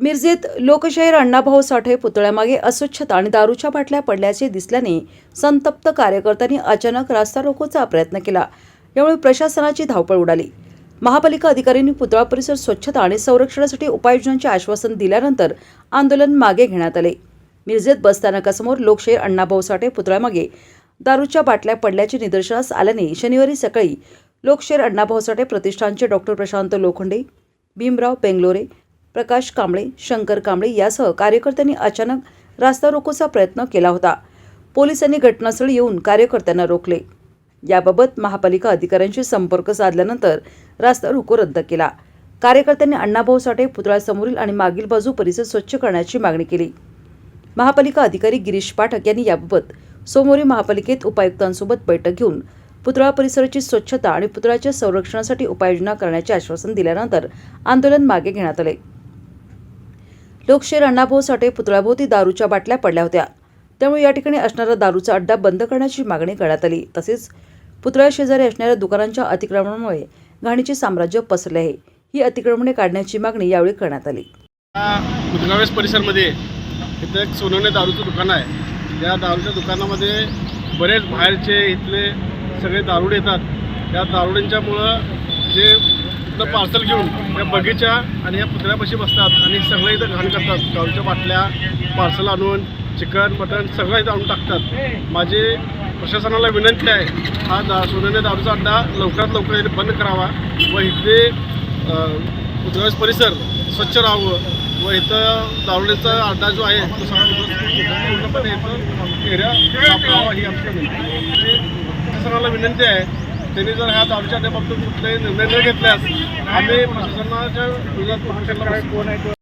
मिरजेत लोकशाहीर अण्णाभाऊ साठे पुतळ्यामागे अस्वच्छता आणि दारूच्या बाटल्या पडल्याचे दिसल्याने संतप्त कार्यकर्त्यांनी अचानक रास्ता रोकोचा प्रयत्न केला. यामुळे प्रशासनाची धावपळ उडाली. महापालिका अधिकाऱ्यांनी पुतळा परिसर स्वच्छता आणि संरक्षणासाठी उपाययोजनांचे आश्वासन दिल्यानंतर आंदोलन मागे घेण्यात आले. मिरजेत बसस्थानकासमोर लोकशाहीर अण्णाभाऊ साठे पुतळ्यामागे दारूच्या बाटल्या पडल्याचे निदर्शनास आल्याने शनिवारी सकाळी लोकशाहीर अण्णाभाऊ साठे प्रतिष्ठानचे डॉक्टर प्रशांत लोखंडे भीमराव बेंगलोरे प्रकाश कांबळे शंकर कांबळे यासह कार्यकर्त्यांनी अचानक रास्ता रोकोचा प्रयत्न केला होता. पोलिसांनी घटनास्थळी येऊन कार्यकर्त्यांना रोखले. याबाबत महापालिका अधिकाऱ्यांशी संपर्क साधल्यानंतर रास्ता रोको रद्द केला. कार्यकर्त्यांनी अण्णाभाऊ साठे पुतळ्यासमोरील आणि मागील बाजू परिसर स्वच्छ करण्याची मागणी केली. महापालिका अधिकारी गिरीश पाठक यांनी याबाबत सोमवारी महापालिकेत उपायुक्तांसोबत बैठक घेऊन पुतळा परिसराची स्वच्छता आणि पुतळ्याच्या संरक्षणासाठी उपाययोजना करण्याचे आश्वासन दिल्यानंतर आंदोलन मागे घेण्यात आले. लोकशाहीर अण्णाभाऊ साठे पुतळ्याभोवती दारूच्या बाटल्या पडल्या होत्या. त्यामुळे या ठिकाणी असणारा दारूचा अड्डा बंद करण्याची मागणी करण्यात आली. तसेच पुतळ्या शेजारी असणाऱ्या दुकानांच्या अतिक्रमणामुळे घाणीचे साम्राज्य पसरले आहे. ही अतिक्रमणे काढण्याची मागणी यावेळी करण्यात आली. उदगावेस परिसरमध्ये इथं एक सोनवणे दारूचं दुकान आहे. या दारूच्या दुकानामध्ये बरेच बाहेरचे इथले सगळे दारुडे येतात. त्या दारुड्यांच्यामुळं जे आपलं पार्सल घेऊन या बगीचा आणि या पुतळ्यापाशी बसतात आणि सगळं इथं घाण करतात. दारूच्या बाटल्या पार्सल आणून चिकन मटण सगळं इथं आणून टाकतात. माझी प्रशासनाला विनंती आहे हा दा सोन्याने दारूचा अड्डा लवकरात लवकर इथे बंद करावा व इथे पुतळ्यास परिसर स्वच्छ राहावं व इथं दारुडेचा अड्डा जो आहे तो सगळा इथं एरिया ही आमची प्रशासनाला विनंती आहे त्यांनी जर ह्या दारूच्या बाबतीत कुठलाही निर्णय न घेतल्यास आम्ही प्रशासनाच्या विरोधात कोण आहे